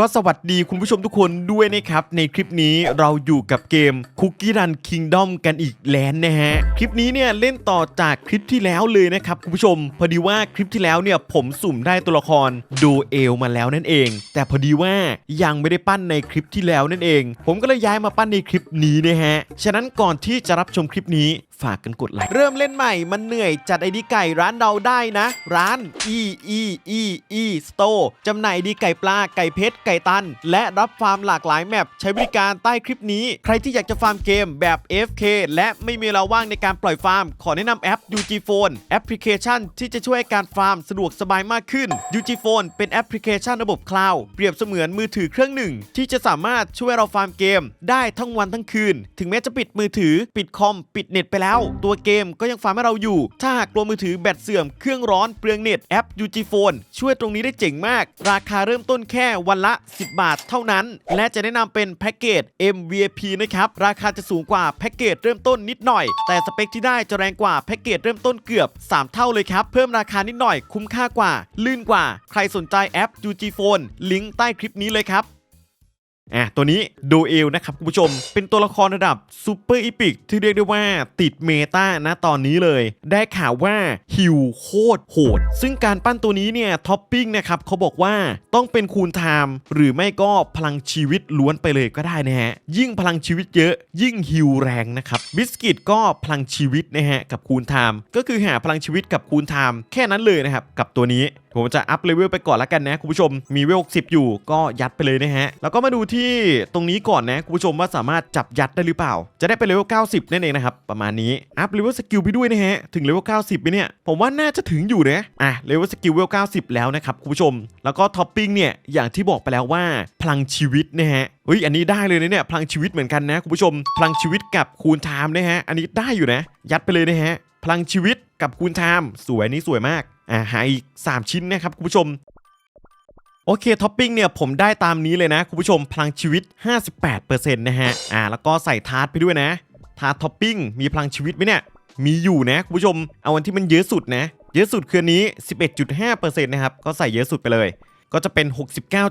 ก็สวัสดีคุณผู้ชมทุกคนด้วยนะครับ ในคลิปนี้เราอยู่กับเกม Cookie Run Kingdom กันอีกแล้วนะฮะ คลิปนี้เนี่ยเล่นต่อจากคลิปที่แล้วเลยนะครับคุณผู้ชม พอดีว่าคลิปที่แล้วเนี่ยผมสุ่มได้ตัวละครโดเอลมาแล้วนั่นเอง แต่พอดีว่ายังไม่ได้ปั้นในคลิปที่แล้วนั่นเอง ผมก็เลยย้ายมาปั้นในคลิปนี้นะฮะ ฉะนั้นก่อนที่จะรับชมคลิปนี้ฝากกันกดไลค์เริ่มเล่นใหม่มันเหนื่อยจัดไอดีไก่ร้านเราได้นะ ร้าน e e e e store จำหน่ายดีไก่ปลาไก่เพชรไก่ตัน และรับฟาร์มหลากหลายแมปใช้บริการใต้คลิปนี้ ใครที่อยากจะฟาร์มเกมแบบ F K และไม่มีเวลาว่างในการปล่อยฟาร์ม ขอแนะนำแอป UG Phone แอปพลิเคชันที่จะช่วยการฟาร์มสะดวกสบายมากขึ้น UG Phone เป็นแอปพลิเคชันระบบคลาวด์เปรียบเสมือนมือถือเครื่องหนึ่ง ที่จะสามารถช่วยเราฟาร์มเกม ได้ทั้งวันทั้งคืน ถึงแม้จะปิดมือถือ ปิดคอมปิดเน็ตไปแล้วตัวเกมก็ยังฟาร์มให้เราอยู่ ถ้าหากกลัวมือถือแบตเสื่อมเครื่องร้อนเปลืองเน็ตแอป UG Phone ช่วยตรงนี้ได้เจ๋งมาก ราคาเริ่มต้นแค่วันละ 10 บาทเท่านั้น และจะแนะนำเป็นแพ็กเกจ MVP นะครับ ราคาจะสูงกว่าแพ็กเกจเริ่มต้นนิดหน่อย แต่สเปคที่ได้จะแรงกว่าแพ็กเกจเริ่มต้นเกือบ 3 เท่าเลยครับ เพิ่มราคานิดหน่อยคุ้มค่ากว่า ลื่นกว่า ใครสนใจแอป UG Phone ลิงก์ใต้คลิปนี้เลยครับ อะตัวนี้โดเอลนะครับคุณผู้ชม เป็นตัวละครระดับซูเปอร์อีพิกที่เรียกได้ว่าติดเมตานะตอนนี้เลย ได้ข่าวว่าฮิวโคตรโหด ซึ่งการปั้นตัวนี้เนี่ยท็อปปิ้งนะครับเขาบอกว่าต้องเป็นคูณไทม์หรือไม่ก็พลังชีวิตล้วนไปเลยก็ได้นะฮะ ยิ่งพลังชีวิตเยอะยิ่งฮิวแรงนะครับบิสกิตก็พลังชีวิตนะฮะกับคูณไทม์ก็คือหาพลังชีวิตกับคูณไทม์แค่นั้นเลยนะครับกับตัวนี้ผมจะอัพเลเวลไปก่อนแล้วกันนะคุณผู้ชมมีเวล10อยู่ก็ยัดไปเลยนะฮะแล้วก็มาดูทตรงนี้ก่อนนะคุณผู้ชมว่าสามารถจับยัดได้หรือเปล่า จะได้ไปเลเวล90 นั่นเองนะครับประมาณนี้อัพเลเวลสกิลไปด้วยนะฮะถึงเลเวล90ไปเนี่ยผมว่าน่าจะถึงอยู่นะอะเลเวลสกิลเวล90 แล้วนะครับคุณผู้ชม แล้วก็ท็อปปิ้งเนี่ยอย่างที่บอกไปแล้วว่าพลังชีวิตนะฮะเฮ้ยอันนี้ได้เลยนะเนี่ยพลังชีวิตเหมือนกันนะคุณผู้ชม พลังชีวิตกับคูณไทม์นะฮะอันนี้ได้อยู่นะ ยัดไปเลยนะฮะพลังชีวิตกับคูณไทม์สวยนี่สวยมากอ่าหาอีก 3 ชิ้นนะครับคุณผู้ชม โอเคท็อปปิ้งเนี่ยผมได้ตามนี้เลยนะ คุณผู้ชมพลังชีวิต 58%นะฮะอ่าแล้วก็ใส่ทาร์ตไปด้วยนะ ทาร์ตท็อปปิ้งมีพลังชีวิตไหมเนี่ยมีอยู่นะคุณผู้ชมเอาวันที่มันเยอะสุดนะ เยอะสุดคืออนนี้ 11.5%นะครับก็ใส่เยอะสุดไปเลย ก็จะเป็น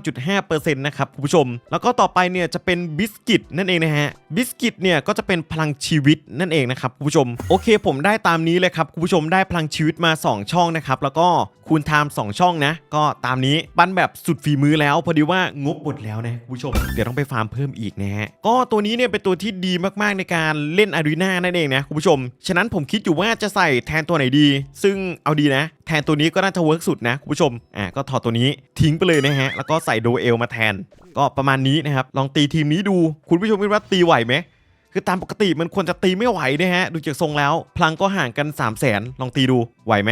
69.5%นะครับคุณผู้ชม แล้วก็ต่อไปเนี่ยจะเป็นบิสกิตนั่นเองนะฮะบิสกิตเนี่ยก็จะเป็นพลังชีวิตนั่นเองนะครับคุณผู้ชมโอเค ผมได้ตามนี้เลยครับคุณผู้ชมได้พลังชีวิตมา 2 ช่องนะครับแล้วก็คูณไทม์2ช่องนะ ก็ตามนี้ปั้นแบบสุดฝีมือแล้ว พอดีว่างบหมดแล้วนะคุณผู้ชม เดี๋ยวต้องไปฟาร์มเพิ่มอีกนะฮะก็ตัวนี้เนี่ยเป็นตัวที่ดีมากๆในการเล่นอารีนานั่นเองนะคุณผู้ชม ฉะนั้นผมคิดอยู่ว่าจะใส่แทนตัวไหนดี ซึ่งเอาดีนะ แทนตัวนี้ก็น่าจะเวิร์กสุดนะคุณผู้ชมอะก็ถอดตัวนี้ทิ้งไปเลยนะฮะ แล้วก็ใส่โดเอลมาแทน ก็ประมาณนี้นะครับ ลองตีทีมนี้ดู คุณผู้ชมคิดว่าตีไหวไหม คือตามปกติมันควรจะตีไม่ไหวนะฮะ ดูจากทรงแล้ว พลังก็ห่างกัน3 0 0แสนลองตีดู ไหวไหม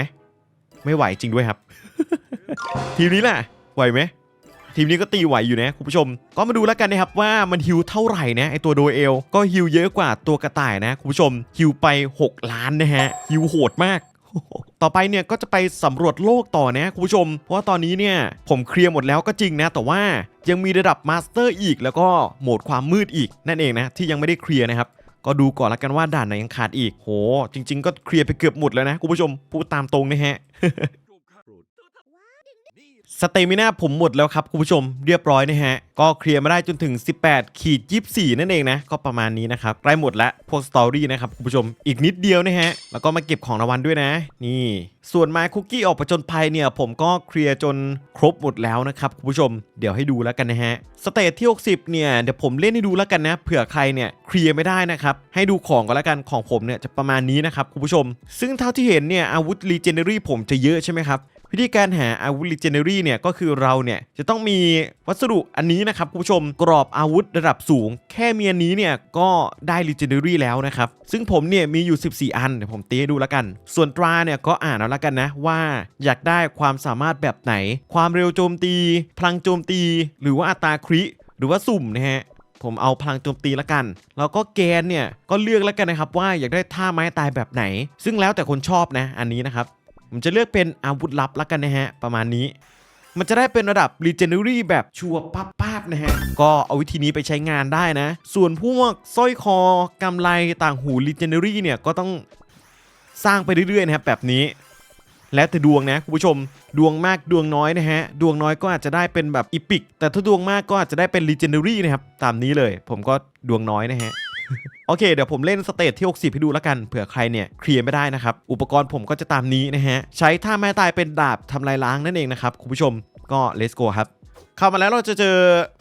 ไม่ไหวจริงด้วยครับ ทีมนี้แหละไหวไหม ทีมนี้ก็ตีไหวอยู่นะคุณผู้ชม ก็มาดูแล้วกันนะครับว่ามันฮิวเท่าไหร่นะไอตัวโดเอล ก็ฮิวเยอะกว่าตัวกระต่ายนะคุณผู้ชม ฮิวไป 6 ล้านนะฮะ ฮิวโหดมาก ต่อไปเนี่ยก็จะไปสำรวจโลกต่อนะคุณผู้ชม เพราะว่าตอนนี้เนี่ยผมเคลียร์หมดแล้วก็จริงนะ แต่ว่ายังมีระดับมาสเตอร์อีก แล้วก็โหมดความมืดอีกนั่นเองนะที่ยังไม่ได้เคลียร์นะครับก็ดูก่อนละกันว่าด่านไหนยังขาดอีก โห จริง ๆ ก็เคลียร์ไปเกือบหมดแล้วนะคุณผู้ชม พูดตามตรงนะฮะ สเตมิน่าผมหมดแล้วครับคุณผู้ชมเรียบร้อยนะฮะ ก็เคลียร์มาได้จนถึง 18 ขีด24 นั่นเองนะ ก็ประมาณนี้นะครับใกล้หมดแล้วพวกสตอรี่นะครับคุณผู้ชมอีกนิดเดียวนะฮะ แล้วก็มาเก็บของรางวัลด้วยนะ นี่ส่วนไม้คุกกี้ออกประจนภัยเนี่ย ผมก็เคลียร์จนครบหมดแล้วนะครับคุณผู้ชมเดี๋ยวให้ดูแล้วกันนะฮะสเตจที่ 60 เนี่ยเดี๋ยวผมเล่นให้ดูแล้วกันนะเผื่อใครเนี่ยเคลียร์ไม่ได้นะครับให้ดูของก็แล้วกันของผมเนี่ยจะประมาณนี้นะครับคุณผู้ชม ซึ่งเท่าที่เห็นเนี่ยอาวุธรีเจเนอรี่ผมจะเยอะใช่ไหมครับ วิธีการหาอาวุธ Legendary เนี่ยก็คือเราเนี่ยจะต้องมีวัสดุอันนี้นะครับคุณผู้ชมกรอบอาวุธระดับสูง แค่มีอันนี้เนี่ยก็ได้ Legendary แล้วนะครับ ซึ่งผมเนี่ยมีอยู่ 14 อันเดี๋ยวผมตีให้ดูแล้วกัน ส่วนตราเนี่ยก็อ่านเอาแล้วกันนะว่าอยากได้ความสามารถแบบไหน ความเร็วโจมตี พลังโจมตี หรือว่าอัตราคริหรือว่าสุ่มนะฮะผมเอาพลังโจมตีละกัน แล้วก็แกนเนี่ยก็เลือกแล้วกันนะครับว่าอยากได้ท่าไม้ตายแบบไหน ซึ่งแล้วแต่คนชอบนะอันนี้นะครับ ผมจะเลือกเป็นอาวุธลับแล้วกันนะฮะ ประมาณนี้ มันจะได้เป็นระดับ Legendary แบบชัวปั๊บป้าบๆนะฮะ ก็เอาวิธีนี้ไปใช้งานได้นะ ส่วนพวกสร้อยคอกำไลต่างหู Legendary เนี่ยก็ต้องสร้างไปเรื่อยๆนะครับแบบนี้แล้วแต่ดวงนะคุณผู้ชมดวงมากดวงน้อยนะฮะ ดวงน้อยก็อาจจะได้เป็นแบบอีพิกแต่ถ้าดวงมากก็อาจจะได้เป็นลีเจนดารี่นะครับ ตามนี้เลย ผมก็ดวงน้อยนะฮะ โอเค เดี๋ยวผมเล่นสเตจที่ 60 ให้ดูแล้วกัน เผื่อใครเนี่ยเคลียร์ไม่ได้นะครับ อุปกรณ์ผมก็จะตามนี้นะฮะ ใช้ท่าแม่ตายเป็นดาบทำลายล้างนั่นเองนะครับ คุณผู้ชมก็ let's go ครับ เข้ามาแล้วเราจะเจอ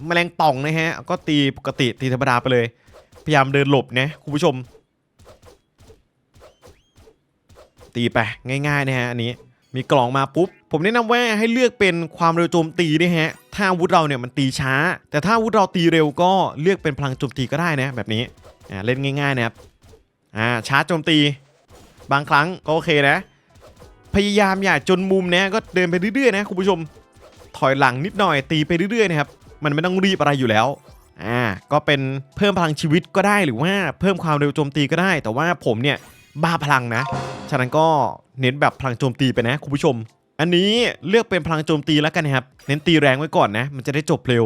แมลงป่องนะฮะ ก็ตีปกติตีธรรมดาไปเลย พยายามเดินหลบนะคุณผู้ชม ตีไปง่ายๆนะฮะอันนี้มีกล่องมาปุ๊บ ผมแนะนำว่าให้เลือกเป็นความเร็วโจมตีนะฮะ ถ้าอาวุธเราเนี่ยมันตีช้า แต่ถ้าอาวุธเราตีเร็วก็เลือกเป็นพลังโจมตีก็ได้นะแบบนี้ อ่าเล่นง่ายๆนะครับอ่าช้าโจมตี บางครั้งก็โอเคนะ พยายามอย่าจนมุมนะก็เดินไปเรื่อยๆนะคุณผู้ชม ถอยหลังนิดหน่อยตีไปเรื่อยๆนะครับมันไม่ต้องรีบอะไรอยู่แล้วอ่าก็เป็นเพิ่มพลังชีวิตก็ได้หรือว่าเพิ่มความเร็วโจมตีก็ได้ แต่ว่าผมเนี่ยบ้าพลังนะ ฉะนั้นก็เน้นแบบพลังโจมตีไปนะคุณผู้ชม อันนี้เลือกเป็นพลังโจมตีแล้วกันนะครับ เน้นตีแรงไว้ก่อนนะ มันจะได้จบเร็ว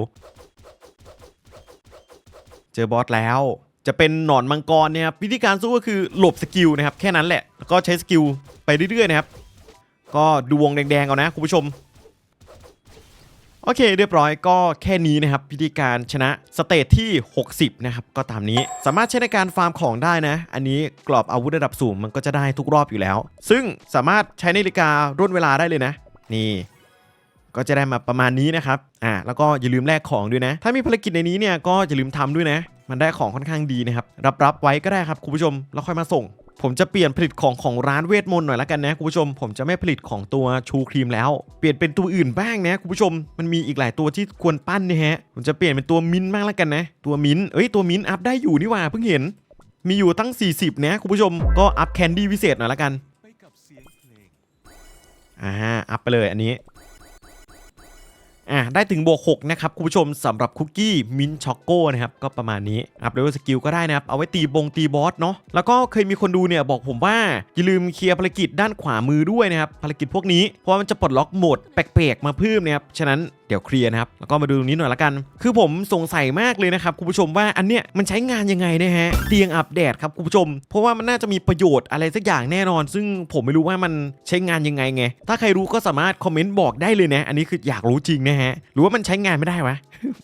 เจอบอสแล้ว จะเป็นหนอนมังกรเนี่ยครับวิธีการสู้ก็คือหลบสกิลนะครับแค่นั้นแหละแล้วก็ใช้สกิลไปเรื่อยๆนะครับ ก็ดูวงแดงๆเอานะคุณผู้ชม โอเคเรียบร้อยก็แค่นี้นะครับวิธีการชนะสเตจที่ 60 นะครับ ก็ตามนี้สามารถใช้ในการฟาร์มของได้นะ อันนี้กรอบอาวุธระดับสูงมันก็จะได้ทุกรอบอยู่แล้ว ซึ่งสามารถใช้นาฬิการ่นเวลาได้เลยนะ นี่ก็จะได้มาประมาณนี้นะครับ อ่า แล้วก็อย่าลืมแลกของด้วยนะ ถ้ามีภารกิจในนี้เนี่ยก็อย่าลืมทำด้วยนะ มันได้ของค่อนข้างดีนะครับรับรับไว้ก็ได้ครับคุณผู้ชมแล้วค่อยมาส่ง ผมจะเปลี่ยนผลิตของของร้านเวทมนต์หน่อยละกันนะคุณผู้ชม ผมจะไม่ผลิตของตัวชูครีมแล้วเปลี่ยนเป็นตัวอื่นบ้างนะคุณผู้ชม มันมีอีกหลายตัวที่ควรปั้นนะฮะผมจะเปลี่ยนเป็นตัวมินท์บ้างละกันนะ ตัวมินท์เอ้ยตัวมินท์อัพได้อยู่นี่หว่าเพิ่งเห็น มีอยู่ตั้ง 40 นะคุณผู้ชมก็อัพแคนดี้พิเศษหน่อยละกันอ่าอัพไปเลยอันนี้ อะได้ถึงบวก6นะครับคุณผู้ชมสำหรับคุกกี้มินช็อกโก้นะครับก็ประมาณนี้อัพเลเวลสกิลก็ได้นะครับ เอาไว้ตีบงตีบอสเนาะแล้วก็เคยมีคนดูเนี่ยบอกผมว่า อย่าลืมเคลียร์ภารกิจด้านขวามือด้วยนะครับภารกิจพวกนี้ เพราะมันจะปลดล็อกโหมดแปลกๆมาเพิ่มนะครับ ฉะนั้นเดี๋ยวเคลียร์นะครับ แล้วก็มาดูตรงนี้หน่อยละกัน คือผมสงสัยมากเลยนะครับคุณผู้ชมว่าอันเนี้ยมันใช้งานยังไงนะฮะเตียงอัปเดตครับคุณผู้ชม เพราะว่ามันน่าจะมีประโยชน์อะไรสักอย่างแน่นอน ซึ่งผมไม่รู้ว่ามันใช้งานยังไงไง ถ้าใครรู้ก็สามารถคอมเมนต์บอกได้เลยนะ อันนี้คืออยากรู้จริงนะฮะ หรือว่ามันใช้งานไม่ได้วะ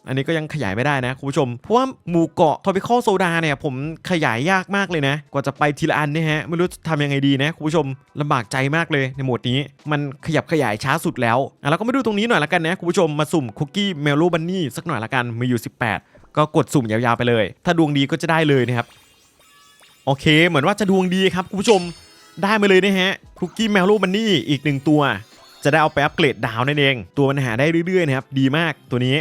อันนี้ก็ยังขยายไม่ได้นะคุณผู้ชม เพราะว่าหมู่เกาะทอปิคอลโซดาเนี่ยผมขยายยากมากเลยนะ กว่าจะไปทีละอันเนี่ยฮะ ไม่รู้จะทำยังไงดีนะคุณผู้ชมลำบากใจมากเลยในโหมดนี้ มันขยับขยายช้าสุดแล้วอะแล้วก็มาดูตรงนี้หน่อยละกันนะคุณผู้ชมมาสุ่มคุกกี้เมลโลบันนี่สักหน่อยละกันมีอยู่ 18 ก็กดสุ่มยาวๆไปเลย ถ้าดวงดีก็จะได้เลยนะครับ โอเค เหมือนว่าจะดวงดีครับคุณผู้ชมได้มาเลยนะฮะคุกกี้แมวลูกมันนี่อีกหนึ่งตัว จะได้เอาไปอัปเกรดดาวนั่นเอง ตัวมันหาได้เรื่อยๆนะครับดีมากตัวนี้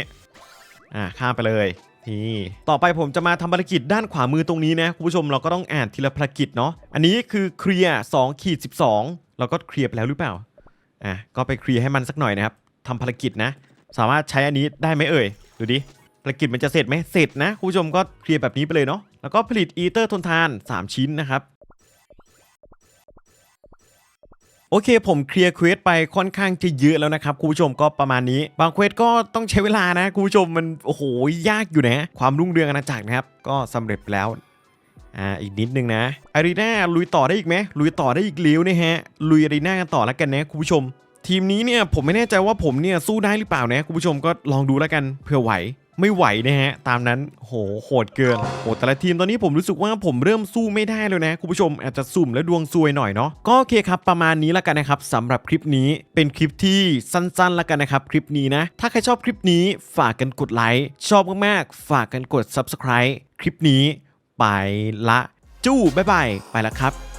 อ่าข้ามไปเลยนี่ต่อไปผมจะมาทำภารกิจด้านขวามือตรงนี้นะคุณผู้ชมเราก็ต้องอ่านทีละภารกิจเนาะอันนี้คือเคลียร์2ขีด12เราก็เคลียร์ไปแล้วหรือเปล่าอะก็ไปเคลียร์ให้มันสักหน่อยนะครับทำภารกิจนะ สามารถใช้อันนี้ได้ไหมเอ่ย ดูดิภารกิจมันจะเสร็จไหมเสร็จนะคุณผู้ชมก็เคลียร์แบบนี้ไปเลยเนาะแล้วก็ผลิตอีเตอร์ทนทาน 3 ชิ้นนะครับโอเคผมเคลียร์เควสไปค่อนข้างจะเยอะแล้วนะครับคุณผู้ชมก็ประมาณนี้ บางเควสก็ต้องใช้เวลานะคุณผู้ชมมันโอ้โหยากอยู่นะ ความรุ่งเรืองอาณาจักรนะครับ ก็สำเร็จไปแล้วอ่าอีกนิดนึงนะอารีนาลุยต่อได้อีกไหมลุยต่อได้อีกเลี้ยวนะฮะลุยอารีนากันต่อแล้วกันนะคุณผู้ชม ทีมนี้เนี่ยผมไม่แน่ใจว่าผมเนี่ยสู้ได้หรือเปล่านะคุณผู้ชมก็ลองดูแล้วกันเผื่อไหวไม่ไหวนะฮะตามนั้นโหโหดเกินโหแต่ละทีมตอนนี้ผมรู้สึกว่าผมเริ่มสู้ไม่ได้แล้วนะคุณผู้ชมอาจจะสุ่มและดวงซวยหน่อยเนาะก็โอเคครับประมาณนี้แล้วกันนะครับสำหรับคลิปนี้เป็นคลิปที่สั้นๆแล้วกันนะครับคลิปนี้นะ ถ้าใครชอบคลิปนี้ฝากกันกดไลค์ชอบมากๆฝากกันกด subscribe คลิปนี้ไปละจู้บ๊ายบายไปล้วครับ